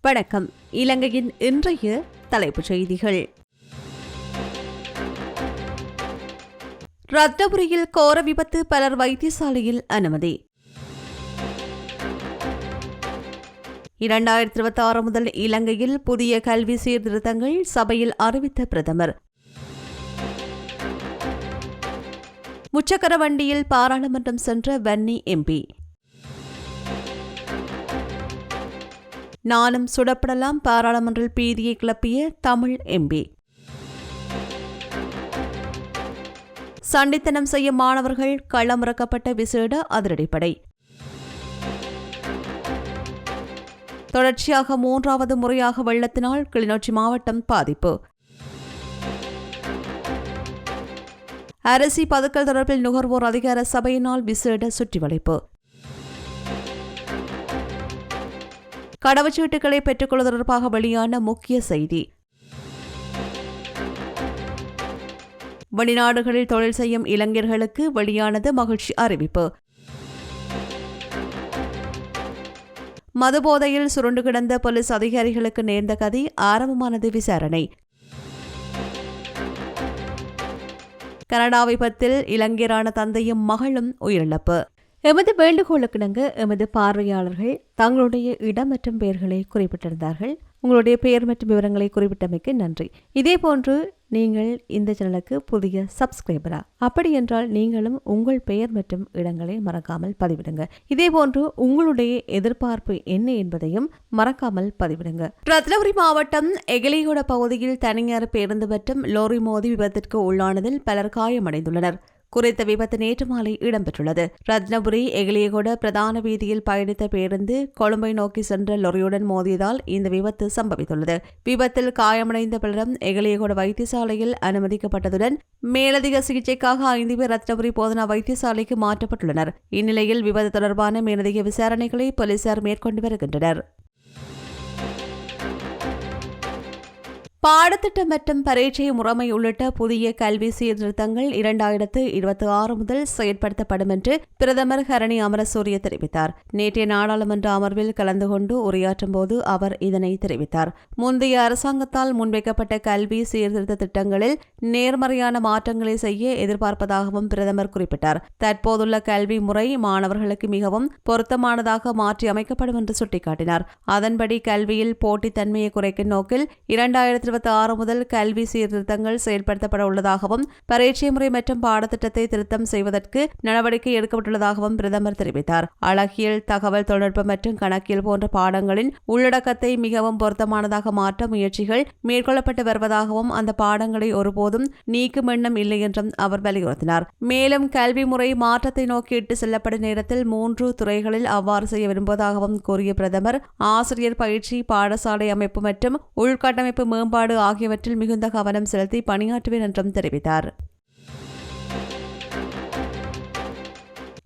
வணக்கம். இலங்கையின் இன்றைய தலைப்புச் செய்திகள். ரத்னபுரியில் கோர விபத்து பலர் வைத்தியசாலையில் அனுமதி. இரண்டாயிரத்தி இருபத்தி ஆறு முதல் இலங்கையில் புதிய கல்வி சீர்திருத்தங்கள் சபையில் அறிவித்த பிரதமர். முச்சக்கர வண்டியில் பாராளுமன்றம் சென்ற வன்னி எம்பி. நானும் சுடப்படலாம் பாராளுமன்றில் பீதியை கிளப்பிய தமிழ் எம்பி. சண்டித்தனம் செய்ய மாணவர்கள் களமிறக்கப்பட்ட விசேட அதிரடிப்படை. தொடர்ச்சியாக மூன்றாவது முறையாக வெள்ளத்தினால் கிளிநொச்சி மாவட்டம் பாதிப்பு. அரிசி பதுக்கல் தொடர்பில் நுகர்வோர் அதிகார சபையினால் விசேட சுற்றிவளைப்பு. கடவுச்சீட்டுகளை பெற்றுக்கொள்ள தொடர்பாக வெளியான முக்கிய செய்தி. வெளிநாடுகளில் தொழில் செய்யும் இளைஞர்களுக்கு வெளியானது மகிழ்ச்சி அறிவிப்பு. மதுபோதையில் சுருண்டு கிடந்த போலீஸ் அதிகாரிகளுக்கு நேர்ந்த கதை ஆரம்பமானது விசாரணை. கனடா விபத்தில் இளைஞரான தந்தையும் மகளும் உயிரிழப்பு. எமது வேண்டுகோளுக்கிணங்க எமது பார்வையாளர்கள் தங்களுடைய இடம் மற்றும் பெயர்களை குறிப்பிட்டிருந்தார்கள். உங்களுடைய பெயர் மற்றும் விவரங்களை குறிப்பிட்டமைக்கு நன்றி. இதே போன்று நீங்கள் இந்த சேனலுக்கு புதிய சப்ஸ்கிரைபரா அப்படி என்றால் நீங்களும் உங்கள் பெயர் மற்றும் இடங்களை மறக்காமல் பதிவிடுங்க. இதே போன்று உங்களுடைய எதிர்பார்ப்பு என்ன என்பதையும் மறக்காமல் பதிவிடுங்க. ரத்னபுரி மாவட்டம் எகிலிகோட பகுதியில் தனியார் பேருந்து மற்றும் லோரி மோதி விபத்திற்கு உள்ளானதில் பலர் காயமடைந்துள்ளனர். குறித்த விபத்து நேற்று மாலை இடம்பெற்றுள்ளது. ரத்னபுரி எகிலியகோட பிரதான வீதியில் பயணித்த பேருந்து கொழும்பை நோக்கி சென்ற லொரியுடன் மோதியதால் இந்த விபத்து சம்பவித்துள்ளது. விபத்தில் காயமடைந்த பலரும் எகிலியகோட வைத்தியசாலையில் அனுமதிக்கப்பட்டதுடன் மேலதிக சிகிச்சைக்காக ஐந்து பேர் ரத்னபுரி போதனா வைத்தியசாலைக்கு மாற்றப்பட்டுள்ளனர். இந்நிலையில் விபத்து தொடர்பான மேலதிக விசாரணைகளை போலீசார் மேற்கொண்டு வருகின்றனர். பாடத்திட்டம் மற்றும் பரீட்சை முறைமை உள்ளிட்ட புதிய கல்வி சீர்திருத்தங்கள் இரண்டாயிரத்து இருபத்தி ஆறு முதல் செயற்படுத்தப்படும் என்று பிரதமர் ஹரணி அமரசூரிய தெரிவித்தார். நேற்றைய நாடாளுமன்ற அமர்வில் கலந்து கொண்டு உரையாற்றும் போது அவர் இதனை தெரிவித்தார். முந்தைய அரசாங்கத்தால் முன்வைக்கப்பட்ட கல்வி சீர்திருத்த திட்டங்களில் நேர்மறையான மாற்றங்களை செய்ய எதிர்பார்ப்பதாகவும் பிரதமர் குறிப்பிட்டார். தற்போதுள்ள கல்வி முறை மாணவர்களுக்கு மிகவும் பொருத்தமானதாக மாற்றி அமைக்கப்படும் என்று சுட்டிக்காட்டினார். அதன்படி கல்வியில் போட்டித்தன்மையை குறைக்கும் நோக்கில் இரண்டாயிரத்தி இருபத்தி ஆறு முதல் கல்வி சீர்திருத்தங்கள் செயல்படுத்தப்பட உள்ளதாகவும் பரீட்சை முறை மற்றும் பாடத்திட்டத்தை திருத்தம் செய்வதற்கு நடவடிக்கை எடுக்கப்பட்டுள்ளதாகவும் பிரதமர் தெரிவித்தார். அழகியல் தகவல் தொழில்நுட்பம் மற்றும் கணக்கியல் போன்ற பாடங்களின் உள்ளடக்கத்தை மிகவும் பொருத்தமானதாக மாற்ற முயற்சிகள் மேற்கொள்ளப்பட்டு வருவதாகவும் அந்த பாடங்களை ஒருபோதும் நீக்கும் எண்ணம் இல்லை என்றும் அவர் வலியுறுத்தினார். மேலும் கல்வி முறை மாற்றத்தை நோக்கி இட்டு செல்லப்படும் நேரத்தில் மூன்று துறைகளில் அவ்வாறு செய்ய விரும்புவதாகவும் கூறிய பிரதமர் ஆசிரியர் பயிற்சி பாடசாலை அமைப்பு மற்றும் உள்கட்டமைப்பு மேம்பாடு மேம்பாடு ஆகியவற்றில் மிகுந்த கவனம் செலுத்தி பணியாற்றுவேன் என்றும் தெரிவித்தார்.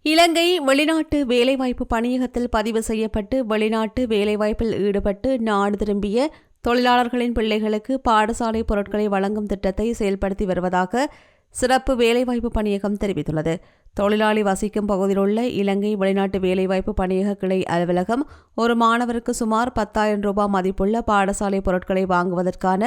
இலங்கை வெளிநாட்டு வேலைவாய்ப்பு பணியகத்தில் பதிவு செய்யப்பட்டு வெளிநாட்டு வேலைவாய்ப்பில் ஈடுபட்டு நாடு திரும்பிய தொழிலாளர்களின் பிள்ளைகளுக்கு பாடசாலை பொருட்களை வழங்கும் திட்டத்தை செயல்படுத்தி வருவதாக சிறப்பு வேலைவாய்ப்பு பணியகம் தெரிவித்துள்ளது. தொழிலாளி வசிக்கும் பகுதியில் உள்ள இலங்கை வெளிநாட்டு வேலைவாய்ப்பு பணியக கிளை அலுவலகம் ஒரு மாணவருக்கு சுமார் பத்தாயிரம் ரூபாய் மதிப்புள்ள பாடசாலை பொருட்களை வாங்குவதற்கான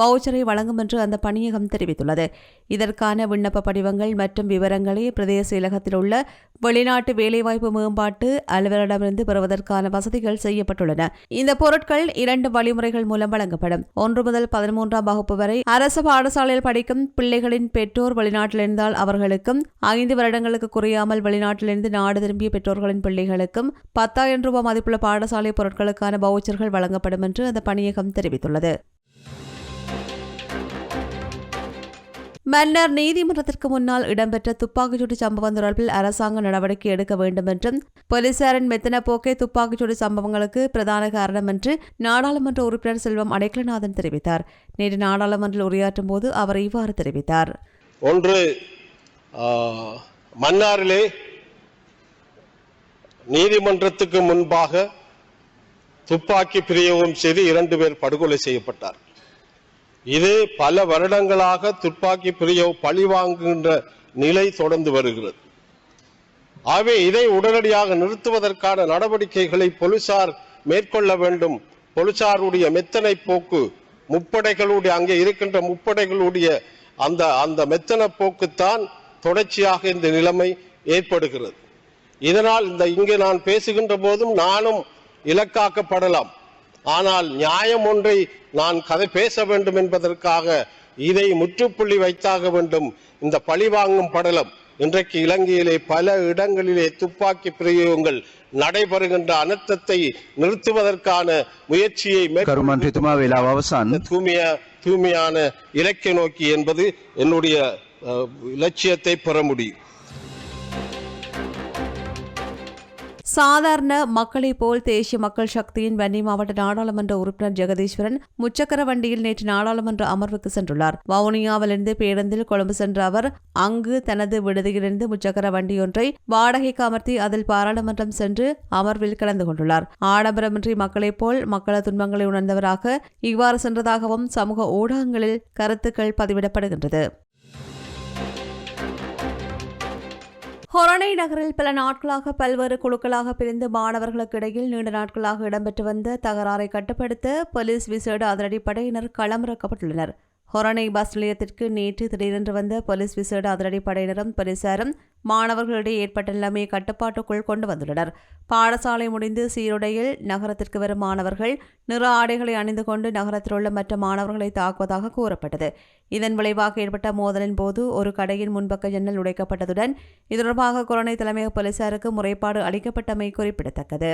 வவுச்சரை வழங்கும் என்று அந்த பணியகம் தெரிவித்துள்ளது. இதற்கான விண்ணப்ப படிவங்கள் மற்றும் விவரங்களை பிரதேச இலகத்தில் உள்ள வெளிநாட்டு வேலைவாய்ப்பு மேம்பாட்டு அலுவலரிடமிருந்து பெறுவதற்கான வசதிகள் செய்யப்பட்டுள்ளன. இந்த பொருட்கள் இரண்டு வழிமுறைகள் மூலம் வழங்கப்படும். ஒன்று முதல் பதிமூன்றாம் வகுப்பு வரை அரசு பாடசாலையில் படிக்கும் பிள்ளைகளின் பெற்றோர் வெளிநாட்டில் இருந்தால் அவர்களுக்கும் ஐந்து வருடங்களுக்கு குறையாமல் வெளிநாட்டிலிருந்து நாடு திரும்பிய பெற்றோர்களின் பிள்ளைகளுக்கும் பத்தாயிரம் ரூபாய் மதிப்புள்ள பாடசாலை பொருட்களுக்கான பவுச்சர்கள் வழங்கப்படும் என்று அந்த பணியகம் தெரிவித்துள்ளது. மன்னர் நீதிமன்றத்திற்கு முன்னால் இடம்பெற்ற துப்பாக்கிச்சூடு சம்பவம் தொடர்பில் அரசாங்க நடவடிக்கை எடுக்க வேண்டும் என்றும் போலீசாரின் மெத்தன போக்கே துப்பாக்கிச்சூடு சம்பவங்களுக்கு பிரதான காரணம் என்று நாடாளுமன்ற உறுப்பினர் செல்வம் அடைக்கலநாதன் தெரிவித்தார். நேற்று நாடாளுமன்றில் உரையாற்றும் போது அவர் இவ்வாறு தெரிவித்தார். ஒன்று மன்னாரிலே நீதிமன்றத்துக்கு முன்பாக துப்பாக்கி பிரயோகம் செய்து இரண்டு பேர் படுகொலை செய்யப்பட்டார் இது பல வருடங்களாக துப்பாக்கி பிரியோ பழி வாங்குகின்ற நிலை தொடர்ந்து வருகிறது. ஆகவே இதை உடனடியாக நிறுத்துவதற்கான நடவடிக்கைகளை போலீசார் மேற்கொள்ள வேண்டும். போலீசாருடைய மெத்தனை போக்கு முப்படைகளுடைய அங்கே இருக்கின்ற முப்படைகளுடைய அந்த அந்த மெத்தன போக்குத்தான் தொடர்ச்சியாக இந்த நிலைமை ஏற்படுகிறது. இதனால் இந்த இங்கே நான் பேசுகின்ற போதும் நானும் இலக்காக்கப்படலாம். ஆனால் நியாயம் ஒன்றை நான் கதை பேச வேண்டும் என்பதற்காக இதை முற்றுப்புள்ளி வைத்தாக வேண்டும். இந்த பழிவாங்கும் படலம் இன்றைக்கு இலங்கையிலே பல இடங்களிலே துப்பாக்கி பிரயோகங்கள் நடைபெறுகின்ற அனர்த்தத்தை நிறுத்துவதற்கான முயற்சியை தூய்மைய தூய்மையான இலக்கை நோக்கி என்பது என்னுடைய இலட்சியத்தை பெற முடியும். சாதாரண மக்களைப் போல் தேசிய மக்கள் சக்தியின் வன்னி மாவட்ட நாடாளுமன்ற உறுப்பினர் ஜெகதீஸ்வரன் முச்சக்கர வண்டியில் நேற்று நாடாளுமன்ற அமர்வுக்கு சென்றுள்ளார். வவுனியாவிலிருந்து பேருந்தில் கொழும்பு சென்ற அவர் அங்கு தனது விடுதியிலிருந்து முச்சக்கர வண்டியொன்றை வாடகைக்கு அமர்த்தி அதில் பாராளுமன்றம் சென்று அமர்வில் கலந்து கொண்டுள்ளார். ஆடம்பரமின்றி மக்களைப் போல் மக்கள துன்பங்களை உணர்ந்தவராக இவ்வாறு சென்றதாகவும் சமூக ஊடகங்களில் கருத்துக்கள் பதிவிடப்படுகின்றது. ஹொரணை நகரில் பல நாட்களாக பல்வேறு குழுக்களாக பிரிந்து மாணவர்களுக்கு இடையில் நீண்ட நாட்களாக இடம்பெற்று வந்த தகராறை கட்டுப்படுத்த போலீஸ் விசேட அதிரடிப்படையினர் களமிறக்கப்பட்டுள்ளனர். ஹொரணை பஸ் நிலையத்திற்கு நேற்று திடீரென்று வந்த போலீஸ் விசேட அதிரடி படையினரும் போலீசாரும் மாணவர்களிடையே ஏற்பட்ட நிலைமையை கட்டுப்பாட்டுக்குள் கொண்டு வந்துள்ளனர். பாடசாலை முடிந்து சீருடையில் நகரத்திற்கு வரும் மாணவர்கள் நிற ஆடைகளை அணிந்து கொண்டு நகரத்தில் உள்ள மற்ற மாணவர்களை தாக்குவதாக கூறப்பட்டது. இதன் விளைவாக ஏற்பட்ட மோதலின் போது ஒரு கடையின் முன்பக்க ஜன்னல் உடைக்கப்பட்டதுடன் இது தொடர்பாக கொரோனை தலைமையக போலீசாருக்கு முறைப்பாடு அளிக்கப்பட்டமை குறிப்பிடத்தக்கது.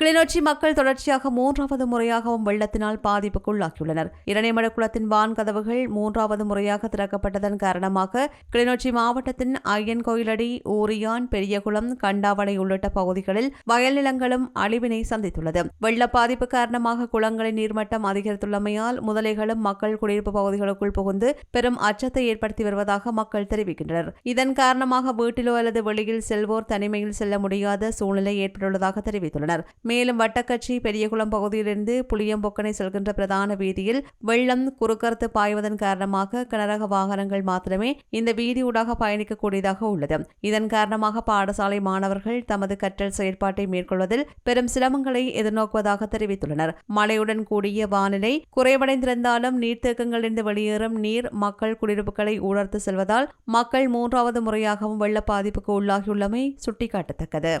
கிளிநொச்சி மக்கள் தொடர்ச்சியாக மூன்றாவது முறையாகவும் வெள்ளத்தினால் பாதிப்புக்குள்ளாகியுள்ளனர். இரணைமட குளத்தின் வான் கதவுகள் மூன்றாவது முறையாக திறக்கப்பட்டதன் காரணமாக கிளிநொச்சி மாவட்டத்தின் ஐயன் கோயிலடி ஊரியான் பெரியகுளம் கண்டாவளை உள்ளிட்ட பகுதிகளில் வயல் நிலங்களும் அழிவினை சந்தித்துள்ளது. வெள்ள பாதிப்பு காரணமாக குளங்களின் நீர்மட்டம் அதிகரித்துள்ளமையால் முதலைகளும் மக்கள் குடியிருப்பு பகுதிகளுக்குள் புகுந்து பெரும் அச்சத்தை ஏற்படுத்தி வருவதாக மக்கள் தெரிவிக்கின்றனர். இதன் காரணமாக வீட்டிலோ அல்லது வெளியில் செல்வோர் தனிமையில் செல்ல முடியாத சூழ்நிலை ஏற்பட்டுள்ளதாக தெரிவித்துள்ளனர். மேலும் வட்டக்கட்சி பெரியகுளம் பகுதியிலிருந்து புளியம்பொக்கனை செல்கின்ற பிரதான வீதியில் வெள்ளம் குறுக்கறுத்து பாய்வதன் காரணமாக கனரக வாகனங்கள் மாத்திரமே இந்த வீதியூடாக பயணிக்கக்கூடியதாக உள்ளது. இதன் காரணமாக பாடசாலை மாணவர்கள் தமது கற்றல் செயற்பாட்டை மேற்கொள்வதில் பெரும் சிரமங்களை எதிர்நோக்குவதாக தெரிவித்துள்ளனர். மழையுடன் கூடிய வானிலை குறைவடைந்திருந்தாலும் நீர்த்தேக்கங்களிலிருந்து வெளியேறும் நீர் மக்கள் குடியிருப்புகளை ஊழர்த்து செல்வதால் மக்கள் மூன்றாவது முறையாகவும் வெள்ள பாதிப்புக்கு உள்ளாகியுள்ளமை சுட்டிக்காட்டத்தக்கது.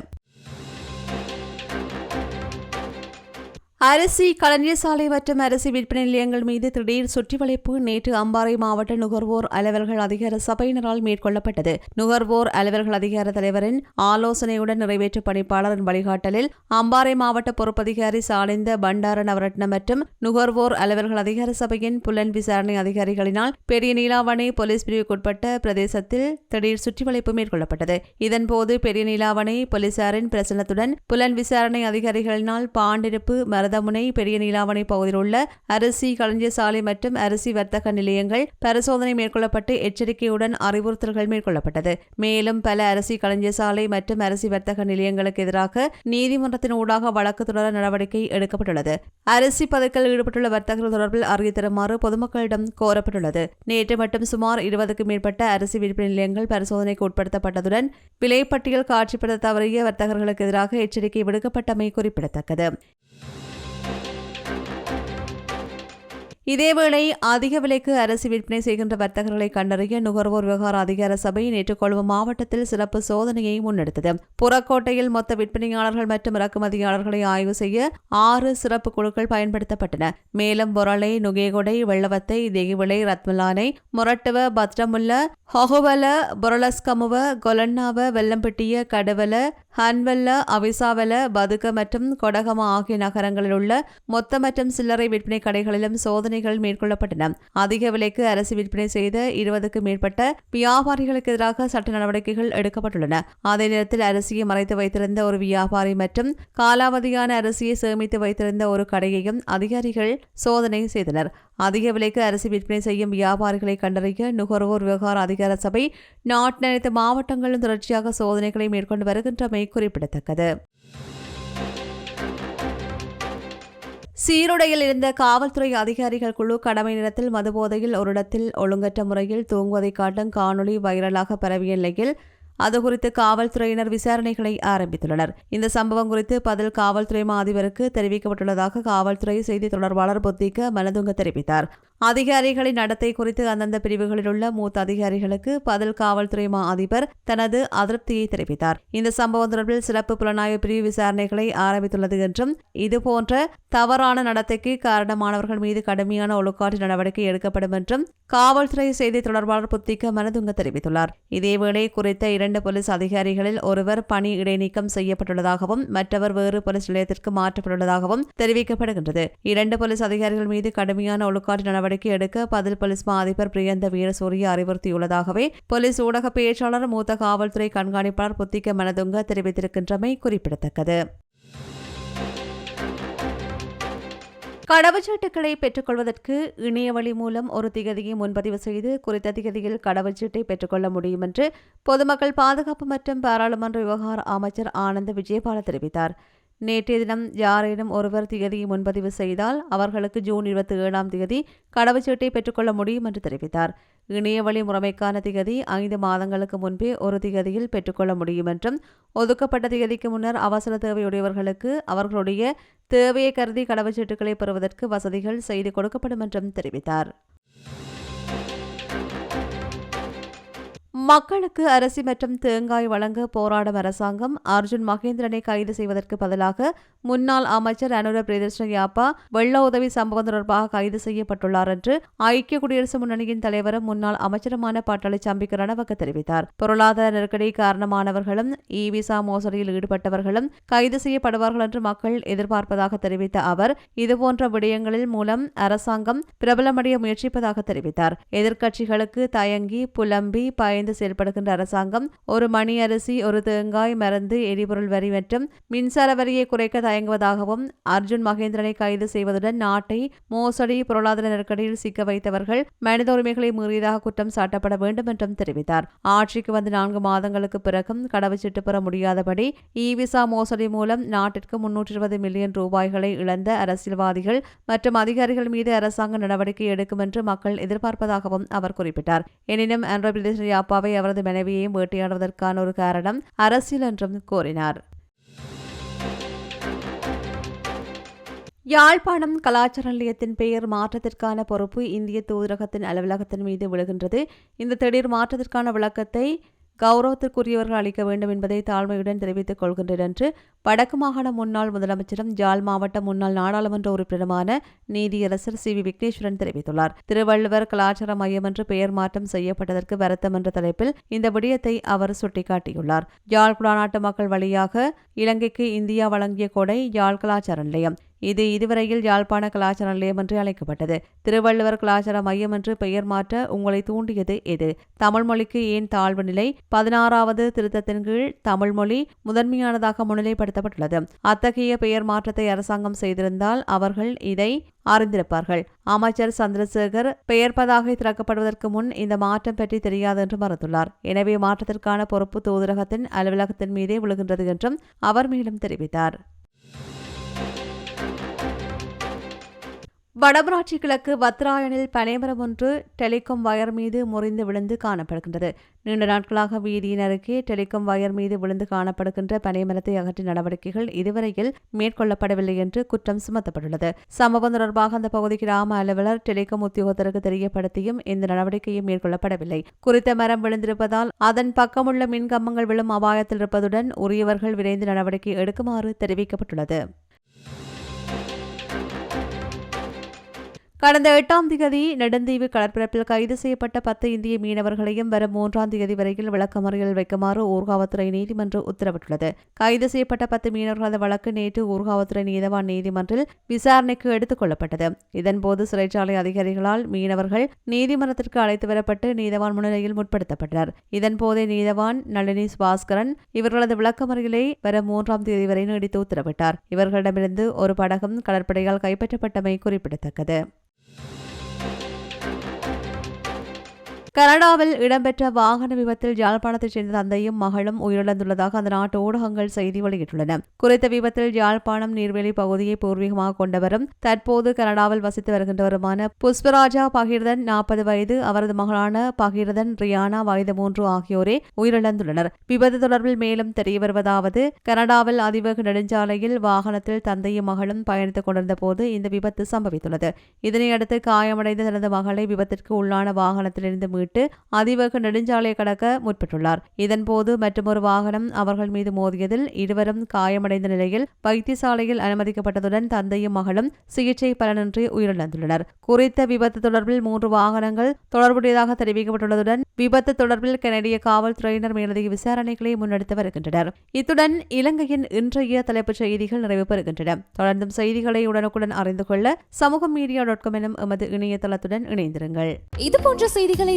அரிசி களஞ்சிய சாலை மற்றும் அரிசி விற்பனை நிலையங்கள் மீது திடீர் சுற்றிவளைப்பு. நேற்று அம்பாறை மாவட்ட நுகர்வோர் அலுவல்கள் அதிகார சபையினரால் மேற்கொள்ளப்பட்டது. நுகர்வோர் அலுவல்கள் அதிகார தலைவரின் ஆலோசனையுடன் நிறைவேற்று பணிப்பாளரின் வழிகாட்டலில் அம்பாறை மாவட்ட பொறுப்பதிகாரி சாலிந்த பண்டார நவரட்ன மற்றும் நுகர்வோர் அலுவல்கள் அதிகார சபையின் புலன் விசாரணை அதிகாரிகளினால் பெரிய நீலாவணை போலீஸ் பிரிவுக்குட்பட்ட பிரதேசத்தில் திடீர் சுற்றிவளைப்பு மேற்கொள்ளப்பட்டது. இதன்போது பெரிய நீலாவணை போலீசாரின் பிரசனத்துடன் புலன் விசாரணை அதிகாரிகளினால் பாண்டிருப்பு மருதமுனை பெரிய நீலாவணை பகுதியில் உள்ள அரிசி களஞ்சிய சாலை மற்றும் அரிசி வர்த்தக நிலையங்கள் பரிசோதனை மேற்கொள்ளப்பட்டு எச்சரிக்கையுடன் அறிவுறுத்தல்கள் மேற்கொள்ளப்பட்டது. மேலும் பல அரிசி களஞ்சிய சாலை மற்றும் அரிசி வர்த்தக நிலையங்களுக்கு எதிராக நீதிமன்றத்தின் ஊடாக வழக்கு தொடர நடவடிக்கை எடுக்கப்பட்டுள்ளது. அரிசி பதக்கல் ஈடுபட்டுள்ள வர்த்தகர்கள் தொடர்பில் அறிய தருமாறு பொதுமக்களிடம் கோரப்பட்டுள்ளது. நேற்று மட்டும் சுமார் இருபதுக்கும் மேற்பட்ட அரிசி விற்பனை நிலையங்கள் பரிசோதனைக்கு உட்படுத்தப்பட்டதுடன் விலைப்பட்டியல் காட்சிப்படுத்த தவறிய வர்த்தகர்களுக்கு எதிராக எச்சரிக்கை விடுக்கப்பட்டமை குறிப்பிடத்தக்கது. இதேவேளை அதிக விலைக்கு அரிசி விற்பனை செய்கின்ற வர்த்தகர்களை கண்டறிய நுகர்வோர் விவகார அதிகார சபை நேற்று கொழும்பு மாவட்டத்தில் சிறப்பு சோதனையை முன்னெடுத்தது. புறக்கோட்டையில் மொத்த விற்பனையாளர்கள் மற்றும் இறக்குமதியாளர்களை ஆய்வு செய்ய ஆறு சிறப்பு குழுக்கள் பயன்படுத்தப்பட்டன. மேலும் பொரளை நுகேகொடை வெள்ளவத்தை தெகிவிளை ரத்மலானை முரட்டுவ பத்ரமுல்ல ஹொகுவல பொரலஸ்கமுவ கொலன்னாவ வெள்ளம்பட்டிய கடவல ஹன்வல்ல அவிசாவல பதுக்க மற்றும் கொடகம ஆகிய நகரங்களில் உள்ள மொத்த மற்றும் சில்லறை விற்பனை கடைகளிலும் சோதனை சோதனைகள் மேற்கொள்ளப்பட்டன. அதிக விலைக்கு அரசு விற்பனை செய்த இருபதுக்கும் மேற்பட்ட வியாபாரிகளுக்கு எதிராக சட்ட நடவடிக்கைகள் எடுக்கப்பட்டுள்ளன. அதே நேரத்தில் அரிசியை மறைத்து வைத்திருந்த ஒரு வியாபாரி மற்றும் காலாவதியான அரிசியை சேமித்து வைத்திருந்த ஒரு கடையையும் அதிகாரிகள் சோதனை செய்தனர். அதிக விலைக்கு அரிசி விற்பனை செய்யும் வியாபாரிகளை கண்டறிய நுகர்வோர் விவகார அதிகார சபை நாட்டின் அனைத்து மாவட்டங்களிலும் தொடர்ச்சியாக சோதனைகளை மேற்கொண்டு வருகின்றமை குறிப்பிடத்தக்கது. சீருடையில் இருந்த காவல்துறை அதிகாரிகள் குழு கடமை நேரத்தில் மதுபோதையில் ஒரு இடத்தில் ஒழுங்கற்ற முறையில் தூங்குவதை காட்டும் காணொளி வைரலாக பரவிய நிலையில் அது குறித்து காவல்துறையினர் விசாரணைகளை ஆரம்பித்துள்ளனர். இந்த சம்பவம் குறித்து பதில் காவல்துறை மாதிபருக்கு தெரிவிக்கப்பட்டுள்ளதாக காவல்துறை செய்தி தொடர்பாளர் பொத்திக்க மனதுங்க தெரிவித்தார். அதிகாரிகளின் நடத்தை குறித்து அந்தந்த பிரிவுகளில் உள்ள மூத்த அதிகாரிகளுக்கு பதில் காவல்துறை மா அதிபர் தனது அதிருப்தியை தெரிவித்தார். இந்த சம்பவம் தொடர்பில் சிறப்பு புலனாய்வு பிரிவு விசாரணைகளை ஆரம்பித்துள்ளது என்றும் இதுபோன்ற தவறான நடத்தைக்கு காரணமானவர்கள் மீது கடுமையான ஒழுக்காற்று நடவடிக்கை எடுக்கப்படும் என்றும் காவல்துறை செய்தி தொடர்பாளர் புத்திக்க மனதுங்க தெரிவித்துள்ளார். இதேவேளை குறித்த இரண்டு போலீஸ் அதிகாரிகளில் ஒருவர் பணி இடைநீக்கம் செய்யப்பட்டுள்ளதாகவும் மற்றவர் வேறு போலீஸ் நிலையத்திற்கு மாற்றப்பட்டுள்ளதாகவும் தெரிவிக்கப்படுகின்றது. இரண்டு போலீஸ் அதிகாரிகள் மீது கடுமையான ஒழுக்காற்று நடவடிக்கை எடுக்க பதில் போலீஸ் மா அதிபர் பிரியந்த வீரசூரிய அறிவுறுத்தியுள்ளதாகவே போலீஸ் ஊடக பேச்சாளர் மூத்த காவல்துறை கண்காணிப்பாளர் புத்திக்க மனதுங்க தெரிவித்திருக்கின்றமை குறிப்பிடத்தக்கது. கடவுச்சீட்டுகளை பெற்றுக்கொள்வதற்கு இணைய வழி மூலம் ஒரு திகதியை முன்பதிவு செய்து குறித்த திகதியில் கடவுச்சீட்டை பெற்றுக்கொள்ள முடியும் என்று பொதுமக்கள் பாதுகாப்பு மற்றும் பாராளுமன்ற விவகார அமைச்சர் ஆனந்த் விஜயபால தெரிவித்தார். நேற்றைய தினம் யாரேனும் ஒருவர் திகதியை முன்பதிவு செய்தால் அவர்களுக்கு ஜூன் இருபத்தி ஏழாம் தேதி கடவுச்சீட்டை பெற்றுக்கொள்ள முடியும் என்று தெரிவித்தார். இணையவழி முறைமைக்கான திகதி ஐந்து மாதங்களுக்கு முன்பே ஒரு திகதியில் பெற்றுக்கொள்ள முடியும் என்றும் ஒதுக்கப்பட்ட திகதிக்கு முன்னர் அவசர தேவையுடையவர்களுக்கு அவர்களுடைய தேவையை கருதி கடவுச்சீட்டுகளை பெறுவதற்கு வசதிகள் செய்து கொடுக்கப்படும் என்றும் தெரிவித்தார். மக்களுக்கு அரிசி மற்றும் தேங்காய் வழங்க போராடும் அரசாங்கம் அர்ஜுன் மகேந்திரனை கைது செய்வதற்கு பதிலாக முன்னாள் அமைச்சர் அனுர பிரியதர்ஷன யாப்பா வெள்ள உதவி சம்பவம் தொடர்பாக கைது செய்யப்பட்டுள்ளார் என்று ஐக்கிய குடியரசு முன்னணியின் தலைவரும் முன்னாள் அமைச்சருமான பாட்டாளி சம்பிக்க ரணவக்க தெரிவித்தார். பொருளாதார நெருக்கடி காரணமானவர்களும் இ விசா மோசடியில் ஈடுபட்டவர்களும் கைது செய்யப்படுவார்கள் என்று மக்கள் எதிர்பார்ப்பதாக தெரிவித்த அவர் இதுபோன்ற விடயங்களில் மூலம் அரசாங்கம் பிரபலமடைய முயற்சிப்பதாக தெரிவித்தார். எதிர்க்கட்சிகளுக்கு தயங்கி புலம்பி பயந்து செயல்படுகின்ற அரசாங்கம் ஒரு மணி அரிசி ஒரு தேங்காய் மருந்து எரிபொருள் வரி மற்றும் மின்சார வரியை குறைக்க தயங்குவதாகவும் அர்ஜுன் மகேந்திரனை கைது செய்வதுடன் நாட்டை மோசடி பொருளாதார நெருக்கடியில் சிக்க வைத்தவர்கள் மனித உரிமைகளை மீறியதாக குற்றம் சாட்டப்பட வேண்டும் என்றும் தெரிவித்தார். ஆட்சிக்கு வந்து நான்கு மாதங்களுக்கு பிறகும் கடவுச்சீட்டு பெற முடியாதபடி இ விசா மோசடி மூலம் நாட்டிற்கு முன்னூற்றி இருபது மில்லியன் ரூபாய்களை இழந்த அரசியல்வாதிகள் மற்றும் அதிகாரிகள் மீது அரசாங்கம் நடவடிக்கை எடுக்கும் என்று மக்கள் எதிர்பார்ப்பதாகவும் அவர் குறிப்பிட்டார். எனினும் ஆந்திர பிரதேச யாப்பாவை அவரது மனைவியையும் வேட்டையாடுவதற்கான ஒரு காரணம் அரசியல் என்றும் கூறினார். யாழ்ப்பாணம் கலாச்சார நிலையத்தின் பெயர் மாற்றத்திற்கான பொறுப்பு இந்திய தூதரகத்தின் அலுவலகத்தின் மீது விழுகின்றது. இந்த திடீர் மாற்றத்திற்கான விளக்கத்தை கௌரவத்திற்குரியவர்கள் அளிக்க வேண்டும் என்பதை தாழ்மையுடன் தெரிவித்துக் கொள்கின்றேன் என்று வடக்கு மாகாண முன்னாள் முதலமைச்சரும் ஜாழ் மாவட்ட முன்னாள் நாடாளுமன்ற உறுப்பினருமான நீதியரசர் சி வி விக்னேஸ்வரன் தெரிவித்துள்ளார். திருவள்ளுவர் கலாச்சார மையம் என்று பெயர் மாற்றம் செய்யப்பட்டதற்கு வருத்தம் என்ற தலைப்பில் இந்த விடயத்தை அவர் சுட்டிக்காட்டியுள்ளார். யாழ் குடாநாட்டு மக்கள் வழியாக இலங்கைக்கு இந்தியா வழங்கிய கொடை யாழ் கலாச்சார நிலையம். இது இதுவரையில் யாழ்ப்பாண கலாச்சார நிலையம் என்று அழைக்கப்பட்டது. திருவள்ளுவர் கலாச்சார மையம் என்று பெயர் மாற்ற உங்களை தூண்டியது எது? தமிழ் மொழிக்கு ஏன் தாழ்வு நிலை? பதினாறாவது திருத்தத்தின் கீழ் தமிழ் மொழி முதன்மையானதாக முன்னிலைப்படுத்தப்பட்டுள்ளது. அத்தகைய பெயர் மாற்றத்தை அரசாங்கம் செய்திருந்தால் அவர்கள் இதை அறிந்திருப்பார்கள். அமைச்சர் சந்திரசேகர் பெயர் பதாகை திறக்கப்படுவதற்கு முன் இந்த மாற்றம் பற்றி தெரியாது என்று மறுத்துள்ளார். எனவே மாற்றத்திற்கான பொறுப்பு தூதரகத்தின் அலுவலகத்தின் மீதே விழுகின்றது என்றும் அவர் மேலும் தெரிவித்தார். வடமராட்சி கிழக்கு வத்ராயனில் பனைமரம் ஒன்று டெலிகாம் வயர் மீது முறிந்து விழுந்து காணப்படுகின்றது. நீண்ட நாட்களாக வீதியின் அருகே டெலிகாம் வயர் மீது விழுந்து காணப்படுகின்ற பனைமரத்தை அகற்றும் நடவடிக்கைகள் இதுவரையில் மேற்கொள்ளப்படவில்லை என்று குற்றம் சுமத்தப்பட்டுள்ளது. சம்பவம் தொடர்பாக அந்த பகுதி கிராம அலுவலர் டெலிகாம் உத்தியோகத்தருக்கு தெரியப்படுத்தியும் இந்த நடவடிக்கையும் மேற்கொள்ளப்படவில்லை. குறித்த மரம் விழுந்திருப்பதால் அதன் பக்கமுள்ள மின்கம்பங்கள் விழும் அபாயத்தில் இருப்பதுடன் உரியவர்கள் விரைந்து நடவடிக்கை எடுக்குமாறு தெரிவிக்கப்பட்டுள்ளது. கடந்த எட்டாம் தேதி நெடுந்தீவு கடற்பரப்பில் கைது செய்யப்பட்ட பத்து இந்திய மீனவர்களையும் வரும் மூன்றாம் தேதி வரையில் விளக்கமறியல் வைக்குமாறு ஊர்காவத்துறை நீதிமன்றம் உத்தரவிட்டுள்ளது. கைது செய்யப்பட்ட பத்து மீனவர்களது வழக்கு நேற்று ஊர்காவத்துறை நீதவான் நீதிமன்றில் விசாரணைக்கு எடுத்துக் கொள்ளப்பட்டது. இதன்போது சிறைச்சாலை அதிகாரிகளால் மீனவர்கள் நீதிமன்றத்திற்கு அழைத்து வரப்பட்டு நீதவான் முன்னிலையில் முற்படுத்தப்பட்டனர். இதன்போதே நீதவான் நளினி பாஸ்கரன் இவர்களது விளக்கமறியலை வரும் மூன்றாம் தேதி வரை நீடித்து உத்தரவிட்டார். இவர்களிடமிருந்து ஒரு படகும் கடற்படையால் கைப்பற்றப்பட்டமை குறிப்பிடத்தக்கது. கனடாவில் இடம்பெற்ற வாகன விபத்தில் யாழ்ப்பாணத்தைச் சேர்ந்த தந்தையும் மகளும் உயிரிழந்துள்ளதாக அந்த நாட்டு ஊடகங்கள் செய்தி வெளியிட்டுள்ளன. குறித்த விபத்தில் யாழ்ப்பாணம் நீர்வேலி பகுதியை பூர்வீகமாக கொண்டவரும் தற்போது கனடாவில் வசித்து வருகின்றவருமான புஷ்பராஜா பகீர்தன் நாற்பது வயது அவரது மகளான பகிர்தன் ரியானா வயது மூன்று ஆகியோரே உயிரிழந்துள்ளனர். விபத்து தொடர்பில் மேலும் தெரிய வருவதாவது கனடாவில் அதிவேக நெடுஞ்சாலையில் வாகனத்தில் தந்தையும் மகளும் பயணித்துக் கொண்டிருந்த போது இந்த விபத்து சம்பவித்துள்ளது. இதனையடுத்து காயமடைந்த தனது மகளை விபத்திற்கு உள்ளான வாகனத்திலிருந்து மீட்டு அதிவேக நெடுஞ்சாலையை கடக்க முற்பட்டுள்ளார். இதன்போது மற்றொரு வாகனம் அவர்கள் மீது மோதியதில் இருவரும் காயமடைந்த நிலையில் வைத்தியசாலையில் அனுமதிக்கப்பட்டதுடன் தந்தையும் மகளும் சிகிச்சை பலனின்றி உயிரிழந்துள்ளனர். குறித்த விபத்து தொடர்பில் மூன்று வாகனங்கள் தொடர்புடையதாக தெரிவிக்கப்பட்டுள்ளதுடன் விபத்து தொடர்பில் கனடிய காவல்துறையினர் மேலதிக விசாரணைகளை முன்னெடுத்து வருகின்றனர். இத்துடன் இலங்கையின் இன்றைய தலைப்புச் செய்திகள் நிறைவு பெறுகின்றன. தொடர்ந்தும் செய்திகளை உடனுக்குடன் அறிந்து கொள்ள சமூக மீடியா டாட் காம் எனும் எமது இணையதளத்துடன் இணைந்திருங்கள். இது போன்ற செய்திகளை